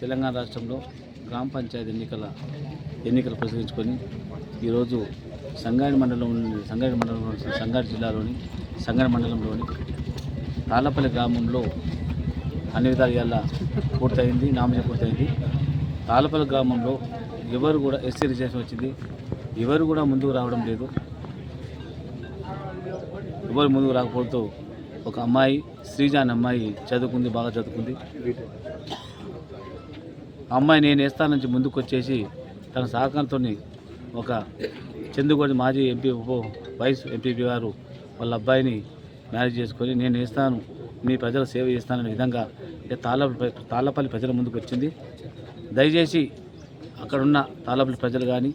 తెలంగాణ రాష్ట్రంలో గ్రామ పంచాయతీ ఎన్నికల ఎన్నికలు ప్రసరించుకొని ఈరోజు సంగారెడ్డి మండలం సంగారెడ్డి మండలంలో సంగారెడ్డి జిల్లాలోని సంగారెడ్డి మండలంలోని తాళ్ళపల్లి గ్రామంలో అన్ని విధాలు పూర్తయింది నామినేషన్ పూర్తయింది. తాళ్ళపల్లి గ్రామంలో ఎవరు కూడా ఎస్సీ రిజర్వేషన్ వచ్చింది ఎవరు కూడా ముందుకు రావడం లేదు. ఎవరు ముందుకు రాకపోవడంతో ఒక అమ్మాయి శ్రీజ అనే అమ్మాయి చదువుకుంది బాగా చదువుకుంది. అమ్మాయి నేను వేస్తాను నుంచి ముందుకు వచ్చేసి తన సహకారంతో ఒక చందుగోడి మాజీ ఎంపీ ఉప వైస్ ఎంపీపీ గారు వాళ్ళ అబ్బాయిని మ్యారేజ్ చేసుకొని నేను వేస్తాను మీ ప్రజల సేవ చేస్తాననే విధంగా ఇక తాళ్ళపల్లి ప్రజల ముందుకు వచ్చింది దయచేసి అక్కడున్న తాళ్ళపల్లి ప్రజలు కానీ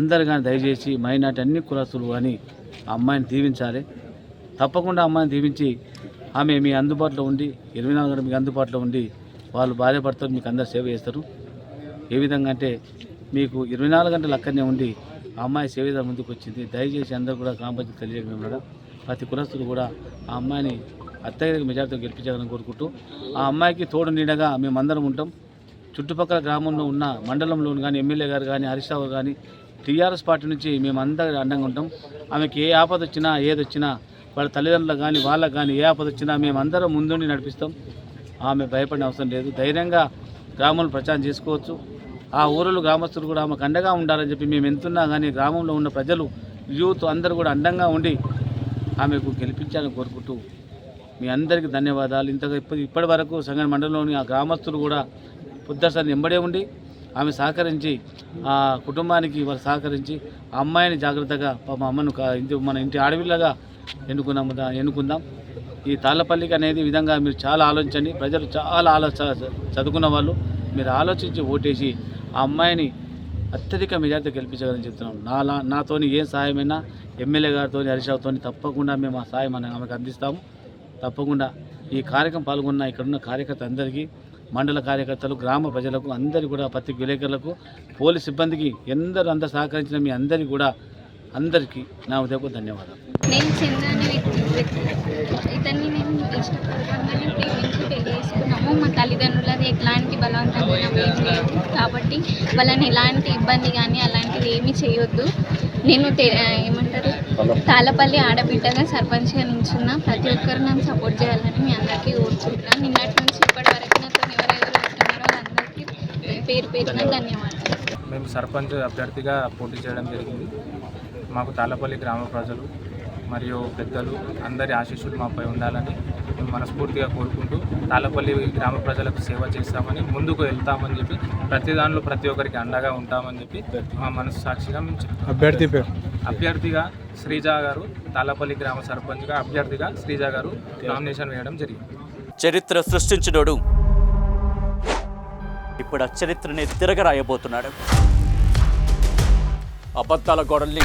అందరు కానీ దయచేసి మైనార్టీ అన్ని కులస్తులు కానీ ఆ అమ్మాయిని దీవించాలి. తప్పకుండా అమ్మాయిని దీవించి ఆమె మీ అందుబాటులో ఉండి ఇరవై నాలుగు గంటలు మీకు అందుబాటులో ఉండి వాళ్ళు భార్య భర్తలు మీకు అందరు సేవ చేస్తారు. ఏ విధంగా అంటే మీకు ఇరవై నాలుగు గంటలు అక్కడనే ఉండి ఆ అమ్మాయి సేవ ముందుకు వచ్చింది. దయచేసి అందరూ కూడా గ్రామ పంచాయతీ తెలియజేయడం ప్రతి కులస్తులు కూడా ఆ అమ్మాయిని అత్తగారికి మెజార్టీతో గెలిపించాలని కోరుకుంటూ ఆ అమ్మాయికి తోడు నీడగా మేమందరం ఉంటాం. చుట్టుపక్కల గ్రామంలో ఉన్న మండలంలో కానీ ఎమ్మెల్యే గారు కానీ హరీష్ రావు కానీ టీఆర్ఎస్ పార్టీ నుంచి మేమందరం అండంగా ఉంటాం. ఆమెకి ఏ ఆపద వచ్చినా ఏది వచ్చినా వాళ్ళ తల్లిదండ్రులకు కానీ వాళ్ళకు కానీ ఏ ఆపద వచ్చినా మేమందరం ముందుండి నడిపిస్తాం. ఆమె భయపడిన అవసరం లేదు. ధైర్యంగా గ్రామంలో ప్రచారం చేసుకోవచ్చు. ఆ ఊరిలో గ్రామస్తులు కూడా ఆమెకు అండగా ఉండాలని చెప్పి మేము ఎంతున్నా కానీ గ్రామంలో ఉన్న ప్రజలు యూత్ అందరూ కూడా అండంగా ఉండి ఆమెకు గెలిపించాలని కోరుకుంటూ మీ అందరికీ ధన్యవాదాలు. ఇంతగా ఇప్పటి ఇప్పటి వరకు సంగం మండలంలోని ఆ గ్రామస్తులు కూడా పొద్దుసారి ఎంబడే ఉండి ఆమె సహకరించి ఆ కుటుంబానికి వాళ్ళు సహకరించి ఆ అమ్మాయిని జాగ్రత్తగా మా అమ్మను ఇంటి మన ఇంటి ఆడవిల్లగా ఎన్నుకున్నాము ఎన్నుకుందాం. ఈ తాళ్ళపల్లికి అనేది విధంగా మీరు చాలా ఆలోచించండి. ప్రజలు చాలా ఆలోచ చదువుకున్న వాళ్ళు. మీరు ఆలోచించి ఓటేసి ఆ అమ్మాయిని అత్యధిక మెజార్టీ గెలిపించగలని చెప్తున్నాం. నా నాతోని ఏ సహాయమైనా ఎమ్మెల్యే గారితో హరీష్రావుతో తప్పకుండా మేము ఆ సాయం మనం ఆమెకు అందిస్తాము. తప్పకుండా ఈ కార్యక్రమం పాల్గొన్న ఇక్కడున్న కార్యకర్త అందరికీ మండల కార్యకర్తలు గ్రామ ప్రజలకు అందరికీ కూడా పత్రిక విలేకరులకు పోలీస్ సిబ్బందికి ఎందరూ అందరు సహకరించిన మీ అందరికీ కూడా అందరికీ నా ఉదయపు ధన్యవాదాలు. నేను చంద్రాన్ని ఇతన్ని నేను ఇష్టపూర్వకంగానే ప్రేమించి పెళ్ళి చేసుకున్నాము మా తల్లిదండ్రులది ఎలాంటి బలవంతంగా ఏం లేదు. కాబట్టి వాళ్ళని ఎలాంటి ఇబ్బంది కానీ అలాంటిది ఏమీ చేయొద్దు. నేను ఏమంటారు? తాళ్ళపల్లి ఆడబిడ్డగా సర్పంచ్గా నించున్న ప్రతి ఒక్కరు నన్ను సపోర్ట్ చేయాలని మీ అందరికీ కోరుకుంటున్నాను. నిన్నటి నుంచి ఇప్పటి వరకు నాతో ఎవరెవరు వస్తున్నారో వాళ్ళందరికీ పేరు పేరున ధన్యవాదాలు. మేము సర్పంచ్ అభ్యర్థిగా పోటీ చేయడం జరిగింది. మాకు తాళ్ళపల్లి గ్రామ ప్రజలు మరియు పెద్దలు అందరి ఆశీస్సులు మాపై ఉండాలని మేము మనస్ఫూర్తిగా కోరుకుంటూ తాళ్ళపల్లి గ్రామ ప్రజలకు సేవ చేస్తామని ముందుకు వెళ్తామని చెప్పి ప్రతి దానిలో ప్రతి ఒక్కరికి అండగా ఉంటామని చెప్పి మా మనసు సాక్షిగా మేము అభ్యర్థి పేరు? అభ్యర్థిగా శ్రీజ గారు తాళ్ళపల్లి గ్రామ సర్పంచ్గా అభ్యర్థిగా శ్రీజ గారు నామినేషన్ వేయడం జరిగింది. చరిత్ర సృష్టించినోడు. ఇప్పుడు ఆ చరిత్రని తిరగరాయబోతున్నాడు. అబద్ధాల గోడల్ని